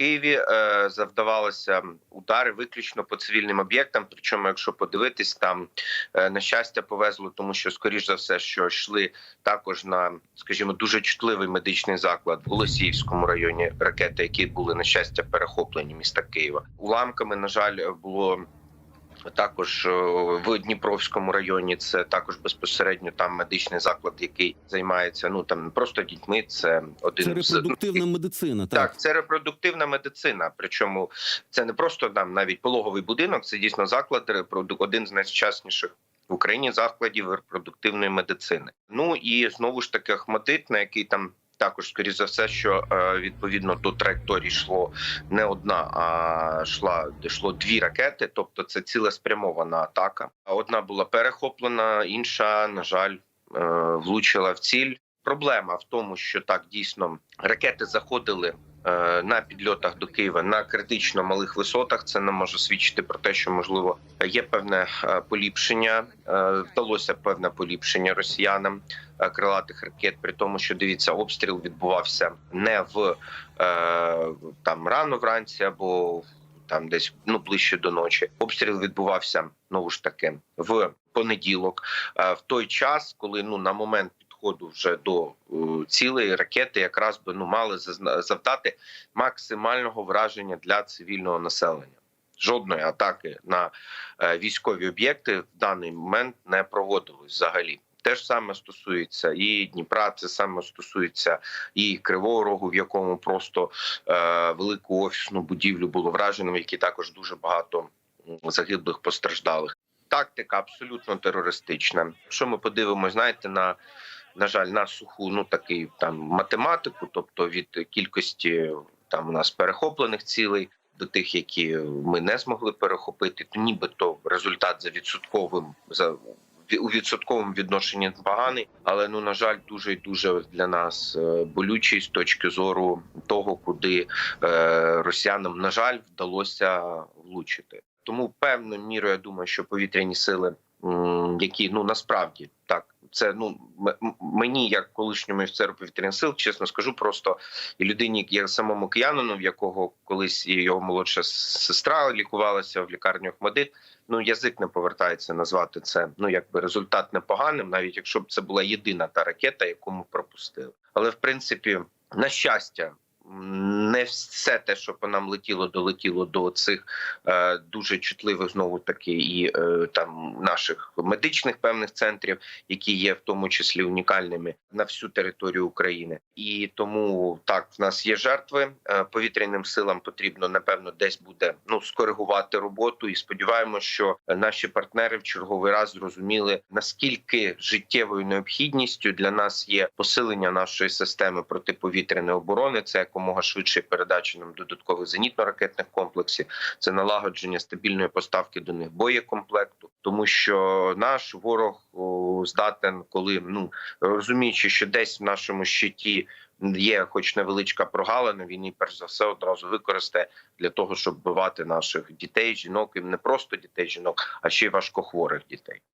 Києві е, завдавалося удари виключно по цивільним об'єктам. Причому, якщо подивитись, там е, на щастя повезло, тому що скоріш за все, що йшли також на, скажімо, дуже чутливий медичний заклад в Голосіївському районі ракети, які були на щастя перехоплені міста Києва. Уламками, на жаль, було. Також е, в Дніпровському районі це також безпосередньо там медичний заклад, який займається ну там не просто дітьми. Це один Це з репродуктивна медицина. Так, так, це репродуктивна медицина. Причому це не просто там навіть пологовий будинок, це дійсно заклад один з найсучасніших в Україні закладів репродуктивної медицини. Ну і знову ж таки Ахмадит, на який там. Також, скоріш за все, що е, відповідно до траєкторії йшло не одна, а йшла йшло дві ракети. Тобто, це цілеспрямована атака. Одна була перехоплена, інша, на жаль, е, влучила в ціль. Проблема в тому, що так дійсно ракети заходили на підльотах до Києва на критично малих висотах. Це нам може свідчити про те, що можливо є певне е, поліпшення. е, Вдалося певне поліпшення росіянам е, крилатих ракет, при тому, що дивіться, обстріл відбувався не в е, там рано вранці або там десь ну ближче до ночі. Обстріл відбувався знову ж таки в понеділок, е, в той час, коли ну на момент підходу вже до е, цілої ракети, якраз би ну мали завдати максимального враження для цивільного населення. Жодної атаки на е, військові об'єкти в даний момент не проводилось взагалі. Те ж саме стосується і Дніпра, це саме стосується і Кривого Рогу, в якому просто е, велику офісну будівлю було вражено, в якій також дуже багато загиблих постраждалих. Тактика абсолютно терористична. Якщо ми подивимося, знаєте, на на жаль, на суху, ну такий там математику, тобто від кількості там у нас перехоплених цілей до тих, які ми не змогли перехопити, то нібито результат за відсотковим за у відсотковому відношенні поганий, але ну на жаль, дуже і дуже для нас е, болючий з точки зору того, куди е, росіянам на жаль вдалося влучити. Тому певною мірою я думаю, що повітряні сили, які ну насправді так. Це ну мені, як колишньому офіцеру повітряних сил, чесно скажу, просто і людині, як самому киянину, в якого колись і його молодша сестра лікувалася в лікарні Охмадит. Ну язик не повертається назвати це. Ну якби результат непоганим, навіть якщо б це була єдина та ракета, яку ми пропустили. Але в принципі, на щастя. Не все те, що по нам летіло, долетіло до цих е, дуже чутливих знову таки і е, там наших медичних певних центрів, які є в тому числі унікальними на всю територію України. І тому так в нас є жертви. Е, Повітряним силам потрібно напевно десь буде ну скоригувати роботу. І сподіваємося, що наші партнери в черговий раз зрозуміли наскільки життєвою необхідністю для нас є посилення нашої системи протиповітряної оборони. Це якомога швидше передача нам додаткових зенітно-ракетних комплексів. Це налагодження стабільної поставки до них боєкомплекту, тому що наш ворог здатен, коли ну розуміючи, що десь в нашому щиті є, хоч невеличка прогалина, він її перш за все одразу використає для того, щоб вбивати наших дітей, жінок і не просто дітей, жінок, а ще й важкохворих дітей.